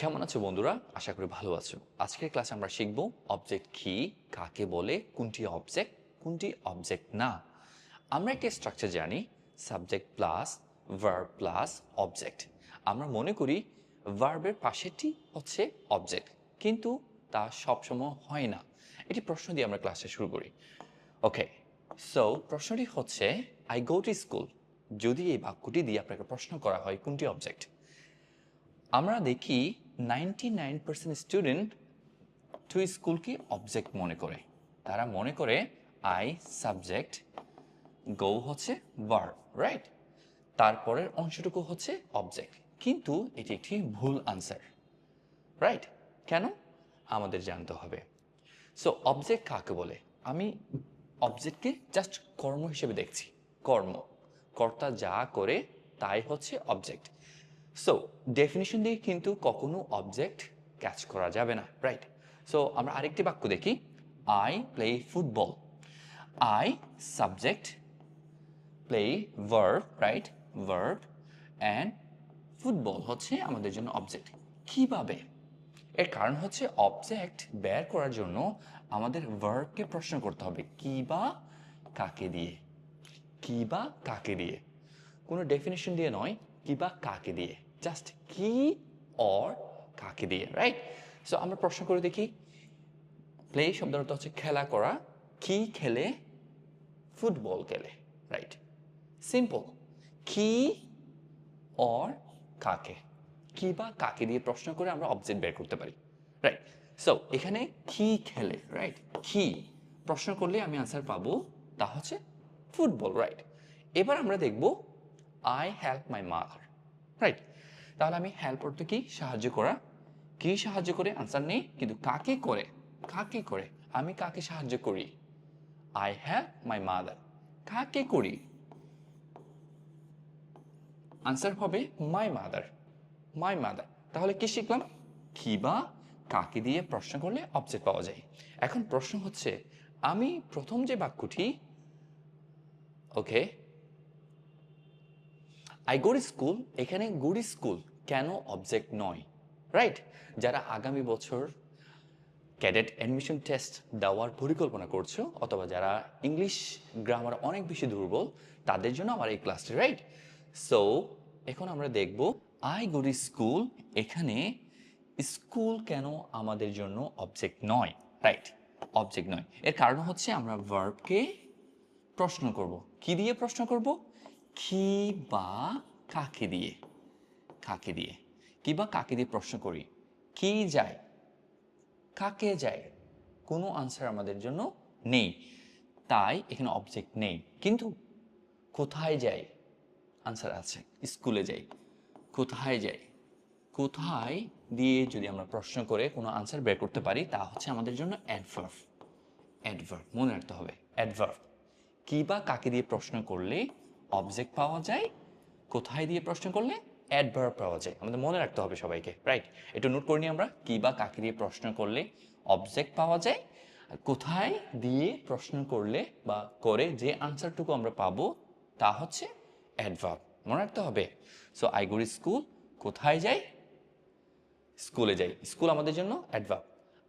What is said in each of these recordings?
কেমন আছো বন্ধুরা? আশা করি ভালো আছো। আজকের ক্লাসে আমরা শিখব অবজেক্ট কি, কাকে বলে, কোনটি অবজেক্ট কোনটি অবজেক্ট না। আমরা একটা স্ট্রাকচার জানি subject plus verb plus object আমরা মনে করি ভার্বের পাশেরটি হচ্ছে অবজেক্ট কিন্তু তা সবসময় হয় না। এটি প্রশ্ন দিয়ে আমরা ক্লাসে শুরু করি। ওকে সো প্রশ্নটি হচ্ছে আই গো টু স্কুল যদি এই বাক্যটি দিয়ে আপনাকে প্রশ্ন করা হয়, কোনটি অবজেক্ট আমরা দেখি ninety nine percent student to স্কুলকে অবজেক্ট মনে করে। তারা মনে করে আই সাবজেক্ট গো হচ্ছে ভার্ব রাইট তারপরের অংশটুকু হচ্ছে অবজেক্ট কিন্তু এটি একটি ভুল আনসার রাইট কেন? আমাদের জানতে হবে। সো অবজেক্ট কাকে বলে? আমি অবজেক্টকে জাস্ট কর্ম হিসেবে দেখছি। কর্ম। কর্তা যা করে তাই হচ্ছে অবজেক্ট সো ডেফিনেশন দিয়ে কিন্তু কখনো অবজেক্ট ক্যাচ করা যাবে না রাইট সো আমরা আরেকটি বাক্য দেখি। I play football I subject play verb right verb and football হচ্ছে আমাদের জন্য অবজেক্ট কীভাবে? এর কারণ হচ্ছে অবজেক্ট বের করার জন্য আমাদের ভার্বকে প্রশ্ন করতে হবে। কি বা কাকে দিয়ে? কি বা কাকে দিয়ে? কোনো ডেফিনেশন দিয়ে নয়, কি বা কাকে দিয়ে? জাস্ট কি অর কাকে দিয়ে রাইট সো আমরা প্রশ্ন করে দেখি। প্লে অর্থ হচ্ছে খেলা করা, কি খেলে ফুটবল খেলে রাইট সিম্পল কি অর কাকে? কি বা কাকে দিয়ে প্রশ্ন করে আমরা অবজেক্ট বের করতে পারি রাইট সো এখানে কি খেলে রাইট কি প্রশ্ন করলে আমি আনসার পাবো, তা হচ্ছে ফুটবল রাইট এবার আমরা দেখব I help my mother right তাহলে আমি হেল্প অর্থ কি সাহায্য করা? কি সাহায্য করে? আনসার নেই। কিন্তু কাকে করে? কাকে করে? আমি কাকে সাহায্য করি? আই হ্যাভ মাই মাদার কাকে করি? আনসার হবে মাই মাদার মাই মাদার তাহলে কি শিখলাম? কি বা কাকে দিয়ে প্রশ্ন করলে অবজেক্ট পাওয়া যায়? এখন প্রশ্ন হচ্ছে, আমি প্রথম যে বাক্যটি ওকে আই গোর স্কুল এখানে গুড স্কুল কেন অবজেক্ট নয় রাইট যারা আগামী বছর ক্যাডেট অ্যাডমিশন টেস্ট দেওয়ার পরিকল্পনা করছ, অথবা যারা ইংলিশ গ্রামার অনেক বেশি দুর্বল, তাদের জন্য আমার এই ক্লাসটি রাইট সো এখন আমরা দেখব আই গো স্কুল এখানে স্কুল কেন আমাদের জন্য অবজেক্ট নয় রাইট অবজেক্ট নয়। এর কারণ হচ্ছে আমরা ভার্বকে প্রশ্ন করব। কি দিয়ে প্রশ্ন করব? কি বা কাকে দিয়ে? কাকে দিয়ে? কি বা কাকে দিয়ে প্রশ্ন করি? কি যায়? কাকে যায়? কোনো আনসার আমাদের জন্য নেই। তাই এখানে অবজেক্ট নেই। কিন্তু কোথায় যাই আনসার আছে। স্কুলে যাই কোথায় যাই কোথায় দিয়ে যদি আমরা প্রশ্ন করে কোনো আনসার বের করতে পারি, তা হচ্ছে আমাদের জন্য অ্যাডভার্ভ অ্যাডভার্ভ মনে রাখতে হবে। অ্যাডভার্ভ কি বা কাকে দিয়ে প্রশ্ন করলে অবজেক্ট পাওয়া যায়, কোথায় দিয়ে প্রশ্ন করলে? অ্যাডভার্ব পাওয়া যায়। আমাদের মনে রাখতে হবে সবাইকে রাইট একটু নোট করে নিই আমরা, কি বা কাকে দিয়ে প্রশ্ন করলে অবজেক্ট পাওয়া যায় আর কোথায় দিয়ে প্রশ্ন করলে বা করে যে আনসারটুকু আমরা পাবো, তা হচ্ছে অ্যাডভার্ব মনে রাখতে হবে। সো আই গুড স্কুল কোথায় যাই? স্কুলে যাই। স্কুল আমাদের জন্য অ্যাডভার্ব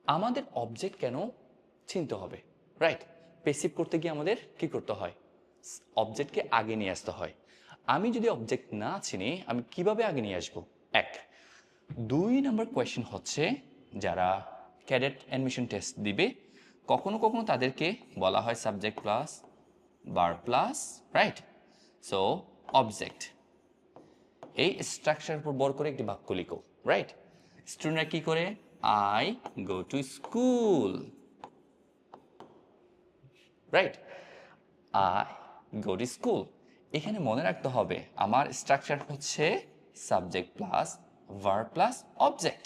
আমাদের অবজেক্ট কেন চিনতে হবে রাইট পেসিভ করতে গিয়ে আমাদের কি করতে হয়? অবজেক্টকে আগে নিয়ে আসতে হয়। আমি যদি অবজেক্ট না চিনি, আমি কীভাবে আগে নিয়ে আসব? এক। দুই নম্বর কোয়েশ্চেন হচ্ছে, যারা ক্যাডেট অ্যাডমিশন টেস্ট দিবে, কখনো কখনো তাদেরকে বলা হয় সাবজেক্ট প্লাস বার প্লাস রাইট সো অবজেক্ট এই স্ট্রাকচার উপর বর করে একটি বাক্য লিখো রাইট স্টুডেন্টরা কি করে? I go to school right I go to school এখানে মনে রাখতে হবে, আমার স্ট্রাকচার হচ্ছে subject plus verb plus object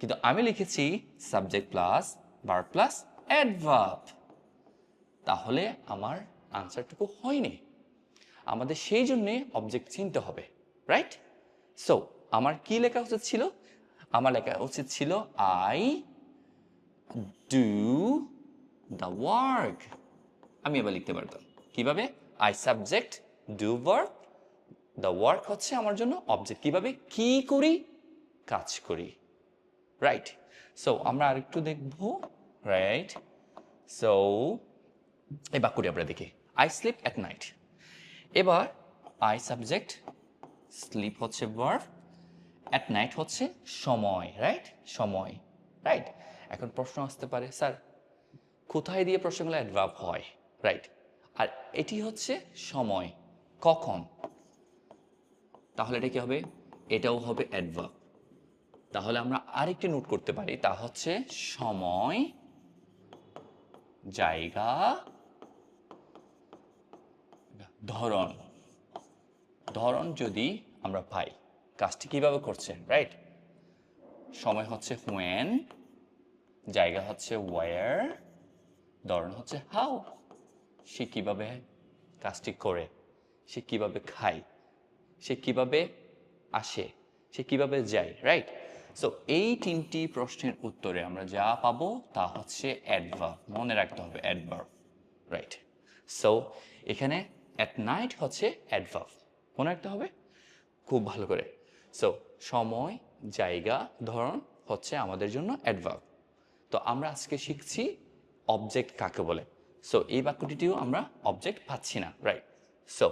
কিন্তু আমি লিখেছি subject plus verb plus adverb তাহলে আমার আনসারটুকু হয়নি। আমাদের সেই জন্যে অবজেক্ট চিনতে হবে রাইট সো আমার কি লেখা উচিত ছিল? আমার লেখা উচিত ছিল আই ডু দ্য ওয়ার্ক আমি এবার লিখতে পারতাম। কীভাবে I subject do work the work হচ্ছে আমার জন্য অবজেক্ট কীভাবে? কি করি? কাজ করি। রাইট সো আমরা আরেকটু দেখব। রাইট সো এই বাক্যটি আমরা দেখি। আই স্লিপ অ্যাট নাইট এবার আই সাবজেক্ট স্লিপ হচ্ছে ভার্ব অ্যাট নাইট হচ্ছে সময় রাইট সময় রাইট এখন প্রশ্ন আসতে পারে, স্যার, কোথায় দিয়ে প্রশ্নগুলো অ্যাডভার্ব হয়? রাইট আর এটি হচ্ছে সময়। কখন? তাহলে এটা কি হবে? এটাও হবে অ্যাডভার্ব তাহলে আমরা আরেকটি নোট করতে পারি। তা হচ্ছে সময়, জায়গা, ধরন। ধরন যদি আমরা পাই, কাজটি কীভাবে করছে রাইট সময় হচ্ছে হোয়েন জায়গা হচ্ছে ওয়ার ধরন হচ্ছে হাউ সে কীভাবে কাজটি করে? সে কীভাবে খায়? সে কীভাবে আসে? সে কীভাবে যায় রাইট সো এই তিনটি প্রশ্নের উত্তরে আমরা যা পাবো তা হচ্ছে অ্যাডভার্ব মনে রাখতে হবে অ্যাডভার্ব রাইট সো এখানে অ্যাট নাইট হচ্ছে অ্যাডভার্ব মনে রাখতে হবে? খুব ভালো করে। সো সময়, জায়গা, ধরন হচ্ছে আমাদের জন্য অ্যাডভার্ব তো আমরা আজকে শিখছি অবজেক্ট কাকে বলে? সো এই বাক্যটিও আমরা অবজেক্ট পাচ্ছি না রাইট সো